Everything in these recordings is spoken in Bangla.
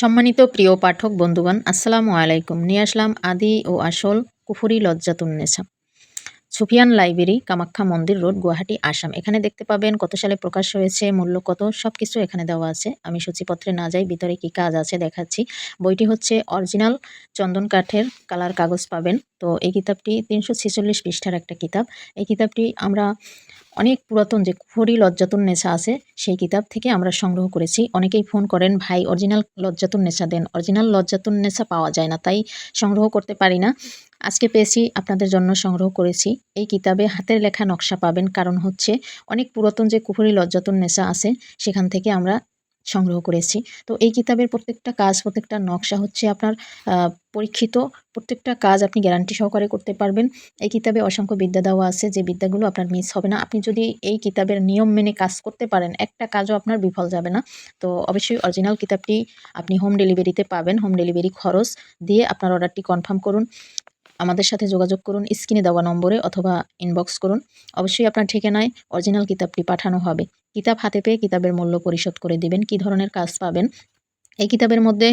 সম্মানিত প্রিয় পাঠক বন্ধুগণ, আসসালামু আলাইকুম। নিয়ে আসলাম আদি ও আসল কুফুরি লজ্জাতুন্নেসা সুফিয়ান লাইব্রেরি, কামাখ্যা মন্দির রোড, গুয়াহাটি, আসাম। এখানে দেখতে পাবেন কত সালে প্রকাশ হয়েছে, মূল্য কত সব কিছু এখানে দেওয়া আছে। আমি সূচিপত্রে না যাই, ভিতরে কি কাজ আছে দেখাচ্ছি। বইটি হচ্ছে অরিজিনাল চন্দন কাঠের কালার কাগজ পাবেন। তো এই কিতাবটি তিনশো ছেচল্লিশ পৃষ্ঠার একটা কিতাব। এই কিতাবটি আমরা অনেক পুরাতন যে কুফরি লজ্জাতুন নেশা আছে, সেই কিতাব থেকে আমরা সংগ্রহ করেছি। অনেকেই ফোন করেন, ভাই অরিজিনাল লজ্জাতুন নেশা দেন। অরিজিনাল লজ্জাতুন নেশা পাওয়া যায় না, তাই সংগ্রহ করতে পারি না। আজকে পেয়েছি, আপনাদের জন্য সংগ্রহ করেছি। এই কিতাবে হাতের লেখা নকশা পাবেন, কারণ হচ্ছে অনেক পুরাতন যে কুফরি লজ্জাতুন নেশা আছে, সেখান থেকে আমরা সংগ্রহ করেছি। তো এই কিতাবের প্রত্যেকটা কাজ, প্রত্যেকটা নকশা হচ্ছে আপনার পরীক্ষিত। প্রত্যেকটা কাজ আপনি গ্যারান্টি সহকারে করতে পারবেন। এই কিতাবে অসংখ্য বিদ্যা দেওয়া আছে যে বিদ্যাগুলো আপনার মিস হবে না। আপনি যদি এই কিতাবের নিয়ম মেনে কাজ করতে পারেন, একটা কাজও আপনার বিফল যাবে না। তো অবশ্যই অরিজিনাল কিতাবটি আপনি হোম ডেলিভারিতে পাবেন। হোম ডেলিভারি খরচ দিয়ে আপনার অর্ডারটি কনফার্ম করুন। আমাদের সাথে যোগাযোগ করুন, স্ক্রিনে দেওয়া নম্বরে অথবা ইনবক্স করুন। অবশ্যই আপনার ঠিকানায় অরিজিনাল কিতাবটি পাঠানো হবে। কিতাব হাতে পেয়ে কিতাবের মূল্য পরিশোধ করে দিবেন, কি ধরনের কাজ পাবেন? এই কিতাবের মধ্যে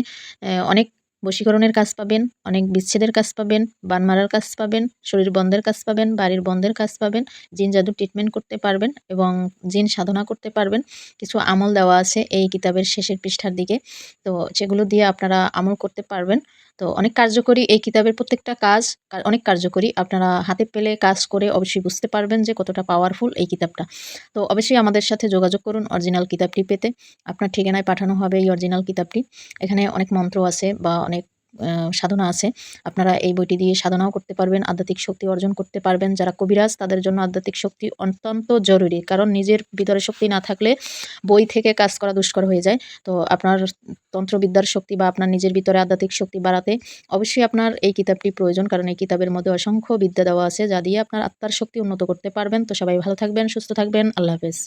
অনেক বশীকরণের কাজ পাবেন, অনেক বিচ্ছেদের কাজ পাবেন, বান মারার কাজ পাবেন, শরীর বন্ধের কাজ পাবেন, বাড়ির বন্ধের কাজ পাবেন, জিন জাদু ট্রিটমেন্ট করতে পারবেন এবং জিন সাধনা করতে পারবেন। কিছু আমল দেওয়া আছে এই কিতাবের শেষের পৃষ্ঠার দিকে। তো সেগুলো দিয়ে আপনারা আমল করতে পারবেন। তো অনেক কার্যকরী এই কিতাবের প্রত্যেকটা কাজ অনেক কার্যকরী। আপনারা হাতে পেলে কাজ করে অবশ্যই বুঝতে পারবেন যে কতটা পাওয়ারফুল এই কিতাবটা। তো অবশ্যই আমাদের সাথে যোগাযোগ করুন অরিজিনাল কিতাবটি পেতে। আপনার ঠিকানায় পাঠানো হবে এই অরিজিনাল কিতাবটি। এখানে অনেক মন্ত্র আছে বা অনেক সাধনা আছে। আপনারা এই বইটি দিয়ে সাধনাও করতে পারবেন, আধ্যাত্মিক শক্তি অর্জন করতে পারবেন। যারা কবিরাজ, তাদের জন্য আধ্যাত্মিক শক্তি অত্যন্ত জরুরি। কারণ নিজের ভিতরে শক্তি না থাকলে বই থেকে কাজ করা দুষ্কর হয়ে যায়। তো আপনার তন্ত্রবিদ্যার শক্তি বা আপনার নিজের ভিতরে আধ্যাত্মিক শক্তি বাড়াতে অবশ্যই আপনার এই কিতাবটি প্রয়োজন। কারণ এই কিতাবের মধ্যে অসংখ্য বিদ্যা দেওয়া আছে, যা দিয়ে আপনার আত্মার শক্তি উন্নত করতে পারবেন। তো সবাই ভালো থাকবেন, সুস্থ থাকবেন। আল্লাহ হাফেজ।